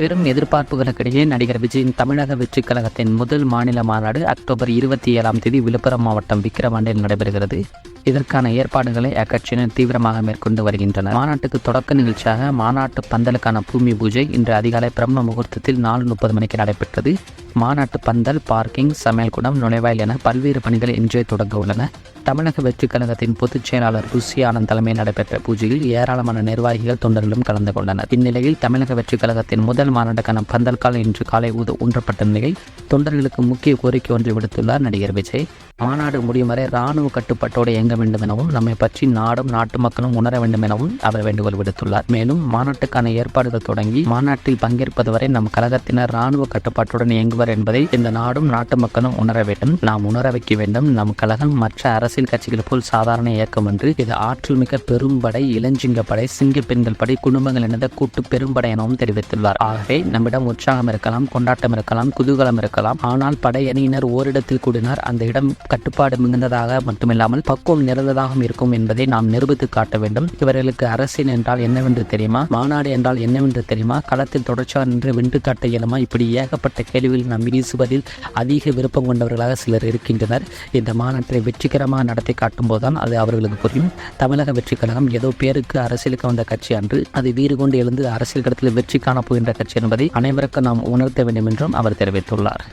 பெரும் எதிர்பார்ப்புகளுக்கிடையே நடிகர் விஜயின் தமிழக வெற்றிக் கழகத்தின் முதல் மாநில மாநாடு அக்டோபர் இருபத்தி ஏழாம் தேதி விழுப்புரம் மாவட்டம் விக்கிரவாண்டில் நடைபெறுகிறது. இதற்கான ஏற்பாடுகளை அக்கட்சியினர் தீவிரமாக மேற்கொண்டு வருகின்றனர். மாநாட்டுக்கு தொடக்க நிகழ்ச்சியாக மாநாட்டு பந்தலுக்கான பூமி பூஜை இன்று அதிகாலை பிரம்ம முகூர்த்தத்தில் நாலு முப்பது மணிக்கு நடைபெற்றது. மாநாட்டு பந்தல் பார்க்கிங் சமையல் குடம் நுழைவாயில் என பல்வேறு பணிகள் இன்றே தொடங்க உள்ளன தமிழக வெற்றிக் கழகத்தின் பொதுச் செயலாளர் ருசி ஆனந்த் தலைமையில் நடைபெற்ற பூஜையில் ஏராளமான நிர்வாகிகள் தொண்டர்களும் கலந்து கொண்டனர். இந்நிலையில் தமிழக வெற்றிக் கழகத்தின் முதல் மாநாட்டுக்கான பந்தல்கால் இன்று காலை ஊத ஊன்றப்பட்ட நிலையில் தொண்டர்களுக்கு முக்கிய கோரிக்கை ஒன்றை விடுத்துள்ளார் நடிகர் விஜய். மாநாடு முடியும் வரை ராணுவ கட்டுப்பாட்டோடு இயங்க வேண்டும் எனவும் நம்மை பற்றி நாடும் நாட்டு மக்களும் உணர வேண்டும் எனவும் அவர் வேண்டுகோள் விடுத்துள்ளார். மேலும் மாநாட்டுக்கான ஏற்பாடுகள் தொடங்கி மாநாட்டில் பங்கேற்பது வரை நம் கழகத்தினர் ராணுவ கட்டுப்பாட்டுடன் இயங்குவர் என்பதை இந்த நாடும் நாட்டு மக்களும் உணர வேண்டும். நாம் உணர வைக்க வேண்டும். நம் கழகம் மற்ற அரசு அரசியல் கட்சிகள் போல் சாதாரண இயக்கம் என்று இது ஆற்றல் மிக்க பெரும்படை இளஞ்சிங்க படை சிங்க பெண்கள் படை குடும்பங்கள் இணைந்த கூட்டு பெரும்படை எனவும் தெரிவித்துள்ளார். ஆகவே நம்மிடம் உற்சாகம் இருக்கலாம் கொண்டாட்டம் இருக்கலாம் குதூகலம் இருக்கலாம். ஆனால் படையணியினர் ஓரிடத்தில் கூடினார். அந்த இடம் கட்டுப்பாடு மிகுந்ததாக மட்டுமில்லாமல் பக்குவம் நிறைந்ததாகவும் இருக்கும் என்பதை நாம் நிரூபித்து காட்ட வேண்டும். இவர்களுக்கு அரசியல் என்றால் என்னவென்று தெரியுமா? மாநாடு என்றால் என்னவென்று தெரியுமா? களத்தில் தொடர்ச்சியாக நின்று வென்று காட்ட இயலுமா? இப்படி ஏகப்பட்ட கேள்விகள் நாம் வீசுவதில் அதிக விருப்பம் கொண்டவர்களாக சிலர் இருக்கின்றனர். இந்த மாநாட்டை வெற்றிகரமாக நடத்தி காட்டும் போதுதான் அது அவர்களுக்கு புரியும். தமிழக வெற்றி கழகம் ஏதோ பேருக்கு அரசியலுக்கு வந்த கட்சி அன்று அது வீறு கொண்டு எழுந்து அரசியல் கடத்தில் வெற்றி காணப் போகின்ற கட்சி என்பதை அனைவருக்கும் நாம் உணர்த்த வேண்டும் என்றும் அவர் தெரிவித்துள்ளார்.